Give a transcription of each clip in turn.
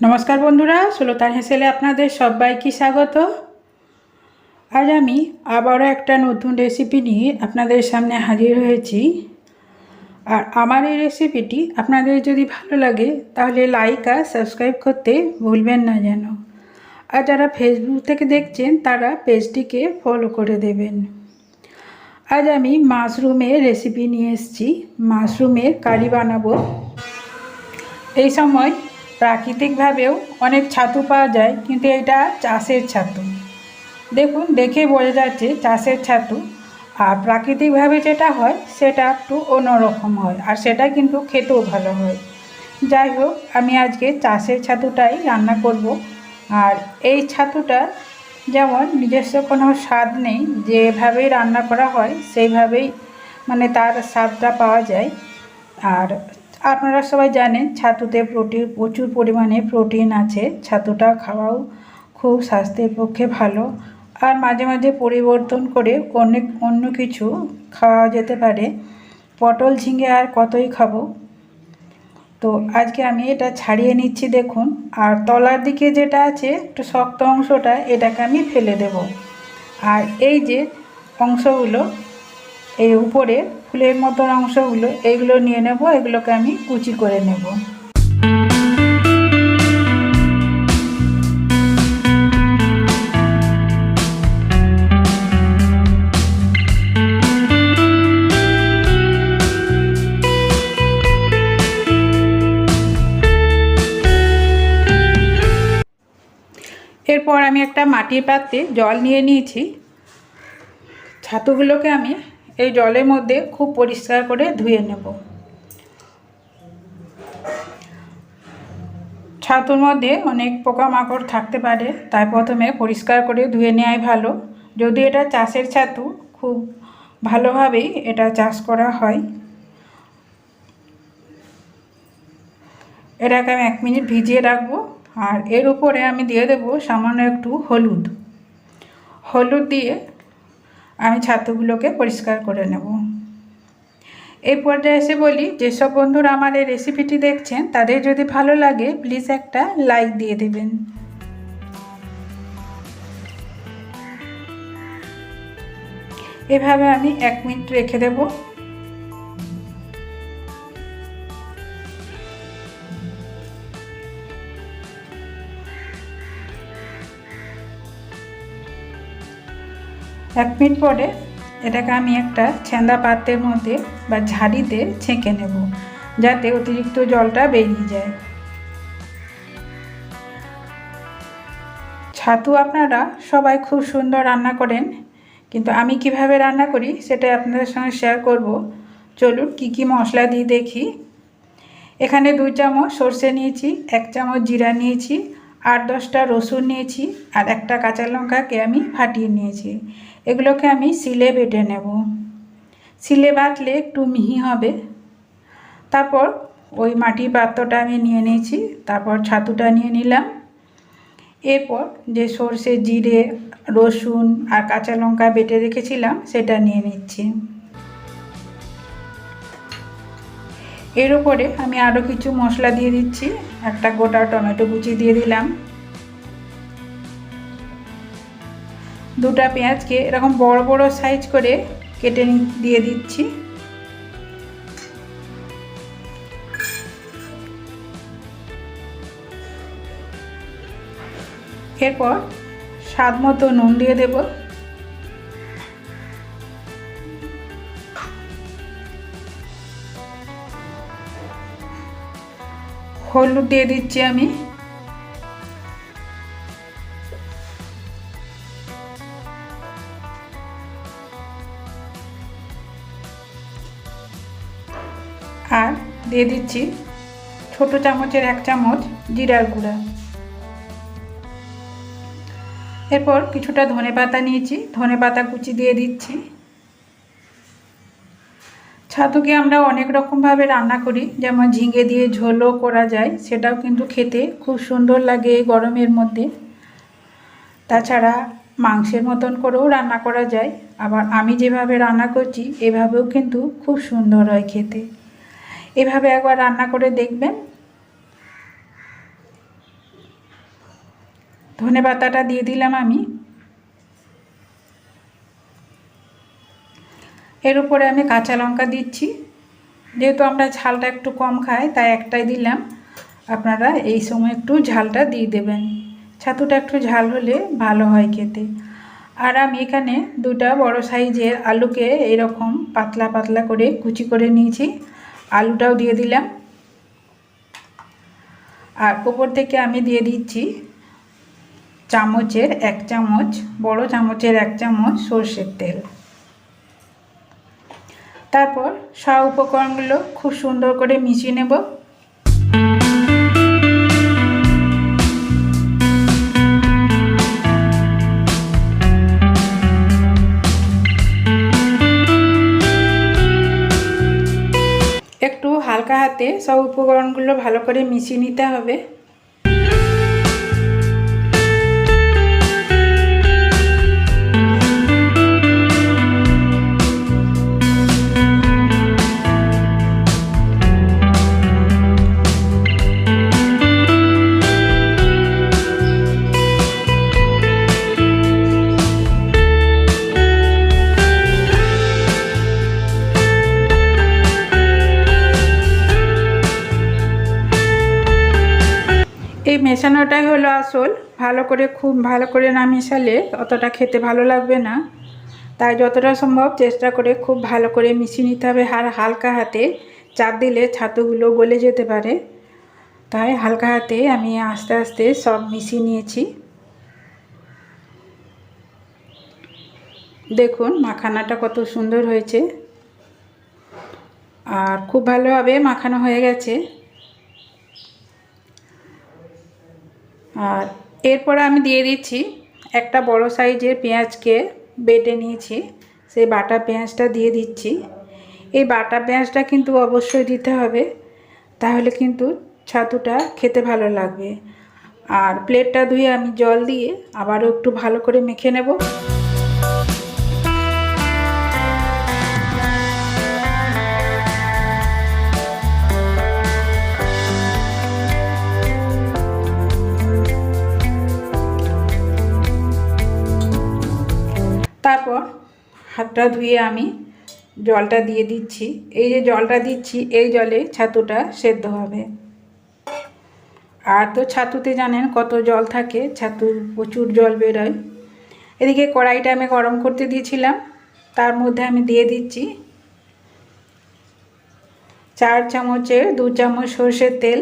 নমস্কার বন্ধুরা, সুলতান হেসেলে আপনাদের সবাইকে স্বাগত। আজ আমি আবারও একটা নতুন রেসিপি নিয়ে আপনাদের সামনে হাজির হয়েছি। আর আমার এই রেসিপিটি আপনাদের যদি ভালো লাগে, তাহলে লাইক আর সাবস্ক্রাইব করতে ভুলবেন না যেন। আর যারা ফেসবুক থেকে দেখছেন, তারা পেজটিকে ফলো করে দেবেন। আজ আমি মাশরুমের রেসিপি নিয়ে এসেছি। মাশরুমের কারি বানাবো। এই সময় প্রাকৃতিকভাবেও অনেক ছাতু পাওয়া যায়, কিন্তু এটা চাষের ছাতু। দেখুন দেখে বোঝা যাচ্ছে চাষের ছাতু। আর প্রাকৃতিকভাবে যেটা হয়, সেটা একটু অন্যরকম হয়, আর সেটা কিন্তু খেতেও ভালো হয়। যাই হোক, আমি আজকে চাষের ছাতুটাই রান্না করব। আর এই ছাতুটা যেমন নিজস্ব কোনো স্বাদ নেই, যেভাবেই রান্না করা হয়, সেইভাবেই মানে তার স্বাদটা পাওয়া যায়। আর আপনারা সবাই জানেন, ছাতুতে প্রোটিন প্রচুর পরিমাণে প্রোটিন আছে। ছাতুটা খাওয়াও খুব স্বাস্থ্যের পক্ষে ভালো। আর মাঝে মাঝে পরিবর্তন করে অনেক অন্য কিছু খাওয়া যেতে পারে। পটল, ঝিঙে আর কতই খাব। তো আজকে আমি এটা ছাড়িয়ে নিচ্ছি, দেখুন। আর তলার দিকে যেটা আছে, একটু শক্ত অংশটা, এটাকে আমি ফেলে দেব। আর এই যে অংশগুলো, এই উপরে ফুলের মতন অংশগুলো এইগুলো নিয়ে নেব, এগুলোকে আমি কুচি করে নেব। এরপর আমি একটা মাটির পাত্রে জল নিয়ে নিয়েছি। ছাতুগুলোকে আমি এই জলের মধ্যে খুব পরিষ্কার করে ধুয়ে নেব। ছাতুর মধ্যে অনেক পোকামাকড় থাকতে পারে, তাই প্রথমে পরিষ্কার করে ধুয়ে নেওয়াই ভালো। যদি এটা চাষের ছাতু, খুব ভালোভাবেই এটা চাষ করা হয়। এটাকে আমি এক মিনিট ভিজিয়ে রাখব, আর এর উপরে আমি দিয়ে দেবো সামান্য একটু হলুদ। হলুদ দিয়ে আমি ছাতুগুলোকে পরিষ্কার করে নেব। এই পর্যায়ে এসে বলি, যেসব বন্ধুরা আমার এই রেসিপিটি দেখছেন, তাদের যদি ভালো লাগে প্লিজ একটা লাইক দিয়ে দেবেন। এভাবে আমি এক মিনিট রেখে দেব। এক মিনিট পরে এটাকে আমি একটা ছেঁদা পাত্রের মধ্যে বা ঝাড়িতে ছেঁকে নেব, যাতে অতিরিক্ত জলটা বেরিয়ে যায়। ছাতু আপনারা সবাই খুব সুন্দর রান্না করেন, কিন্তু আমি কীভাবে রান্না করি সেটা আপনাদের সঙ্গে শেয়ার করব। চলুন কি কি মশলা দিয়ে দেখি। এখানে দুই চামচ সর্ষে নিয়েছি, এক চামচ জিরা নিয়েছি আট দশটা রসুন নিয়েছি, আর একটা কাঁচা লঙ্কাকে আমি ফাটিয়ে নিয়েছি। এগুলোকে আমি সিলে বেটে নেব। সিলে বাটলে একটু মিহি হবে। তারপর ওই মাটির পাত্রটা আমি নিয়ে নিয়েছি, তারপর ছাতুটা নিয়ে নিলাম। এরপর যে সর্ষে, জিরে, রসুন আর কাঁচা লঙ্কা বেটে রেখেছিলাম, সেটা নিয়ে নিচ্ছি। এর উপরে আমি আরও কিছু মশলা দিয়ে দিচ্ছি। একটা গোটা টমেটো কুচি দিয়ে দিলাম। দুটা পেঁয়াজকে এরকম বড় বড় সাইজ করে কেটে দিয়ে দিচ্ছি। এরপর স্বাদ মতো নুন দিয়ে দেব। হলুদ দিয়ে দিচ্ছি আমি। দিয়ে দিচ্ছি ছোট চামচের এক চামচ জিরার গুঁড়া। এরপর কিছুটা ধনে পাতা নিয়েছি, ধনে পাতা কুচি দিয়ে দিচ্ছি। ছাতুকে আমরা অনেক রকমভাবে রান্না করি, যেমন ঝিঙে দিয়ে ঝোলও করা যায়, সেটাও কিন্তু খেতে খুব সুন্দর লাগে গরমের মধ্যে। তাছাড়া মাংসের মতন করেও রান্না করা যায়, আবার আমি যেভাবে রান্না করছি, এভাবেও কিন্তু খুব সুন্দর হয় খেতে। এভাবে একবার রান্না করে দেখবেন। ধনে পাতাটা দিয়ে দিলাম আমি। এর উপরে আমি কাঁচা লঙ্কা দিচ্ছি। যেহেতু আমরা ঝালটা একটু কম খাই, তাই একটাই দিলাম। আপনারা এই সময় একটু ঝালটা দিয়ে দেবেন। ছাতুটা একটু ঝাল হলে ভালো হয় খেতে। আর আমি এখানে দুটা বড় সাইজের আলুকে এরকম পাতলা পাতলা করে কুচি করে নিয়েছি। আলুটাও দিয়ে দিলাম। আর ওপর থেকে আমি দিয়ে দিচ্ছি চামচের এক চামচ, বড় চামচের এক চামচ সর্ষের তেল। তারপর সব উপকরণগুলো খুব সুন্দর করে মিশিয়ে নেব। হালকা হাতে সব উপকরণগুলো ভালো করে মিশিয়ে নিতে হবে। মেশানোটাই হলো আসল। ভালো করে খুব ভালো করে না মেশালে অতটা খেতে ভালো লাগবে না। তাই যতটা সম্ভব চেষ্টা করে খুব ভালো করে মিশিয়ে নিতে হবে আর হালকা হাতে। চাপ দিলে ছাতুগুলো গলে যেতে পারে। তাই হালকা হাতে আমি আস্তে আস্তে সব মিশিয়ে নিয়েছি। দেখুন মাখানাটা কত সুন্দর হয়েছে। আর খুব ভালোভাবে মাখানো হয়ে গেছে। আর এরপরে আমি দিয়ে দিচ্ছি একটা বড় সাইজের পেঁয়াজকে বেটে নিয়েছি। সেই বাটা পেঁয়াজটা দিয়ে দিচ্ছি। এই বাটা পেঁয়াজটা কিন্তু অবশ্যই দিতে হবে। তাহলে কিন্তু ছাতুটা খেতে ভালো লাগবে। আর প্লেটটা ধুয়ে আমি জল দিয়ে আবারও একটু ভালো করে মেখে নেব। তারপর হাতটা ধুয়ে আমি জলটা দিয়ে দিচ্ছি। এই যে জলটা দিচ্ছি, এই জলে ছাতুটা সেদ্ধ হবে। আর তো ছাতুতে জানেন কত জল থাকে ছাতু প্রচুর জল বেরোয়। এদিকে কড়াইটা আমি গরম করতে দিয়েছিলাম, তার মধ্যে আমি দিয়ে দিচ্ছি চার চামচের দু চামচ সর্ষের তেল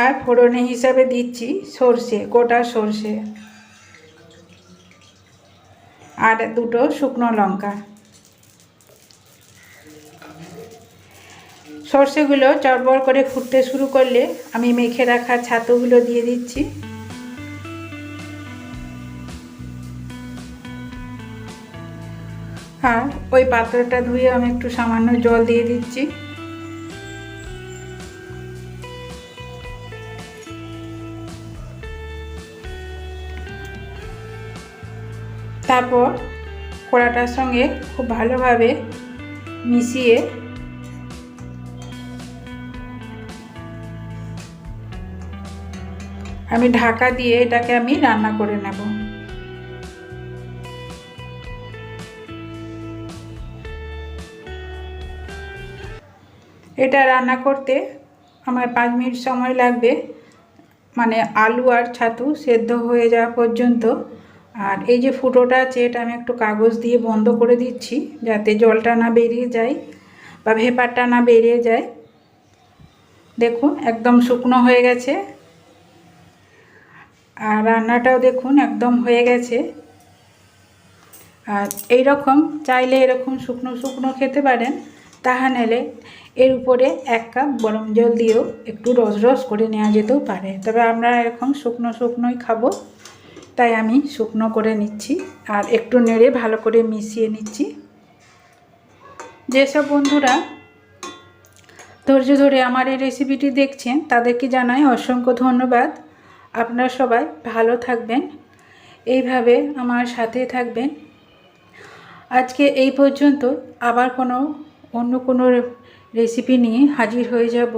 আর ফোড়নে হিসাবে দিচ্ছি সর্ষে, গোটা সর্ষে। আর দুটো শুকনো লঙ্কা। সর্ষেগুলো চড়বড় করে ফুটতে শুরু করলে আমি মেখে রাখা ছাতুগুলো দিয়ে দিচ্ছি। আর ওই পাত্রটা ধুয়ে আমি একটু সামান্য জল দিয়ে দিচ্ছি। তারপর কড়াটার সঙ্গে খুব ভালোভাবে মিশিয়ে আমি ঢাকা দিয়ে এটাকে আমি রান্না করে নেব। এটা রান্না করতে আমার পাঁচ মিনিট সময় লাগবে। মানে আলু আর ছাতু সেদ্ধ হয়ে যাওয়া পর্যন্ত আর এই যে ফুটোটা আছে, এটা আমি একটু কাগজ দিয়ে বন্ধ করে দিচ্ছি যাতে জলটা না বেরিয়ে যায় বা ভেপারটা না বেরিয়ে যায়। দেখুন, একদম শুকনো হয়ে গেছে। আর রান্নাটাও দেখুন, একদম হয়ে গেছে। আর এই রকম চাইলে এরকম শুকনো শুকনো খেতে পারেন। তাহা নিলে এর উপরে এক কাপ গরম জল দিয়েও একটু রস রস করে নেওয়া যেতেও পারে। তবে আমরা এরকম শুকনো শুকনোই খাব। তাই আমি শুকনো করে নিচ্ছি আর একটু নেড়ে ভালো করে মিশিয়ে নিচ্ছি। যেসব বন্ধুরা ধৈর্য ধরে আমার এই রেসিপিটি দেখছেন, তাদেরকে জানাই অসংখ্য ধন্যবাদ। আপনারা সবাই ভালো থাকবেন, এইভাবে আমার সাথে থাকবেন। আজকে এই পর্যন্ত আবার কোনো, অন্য কোনো রেসিপি নিয়ে হাজির হয়ে যাব।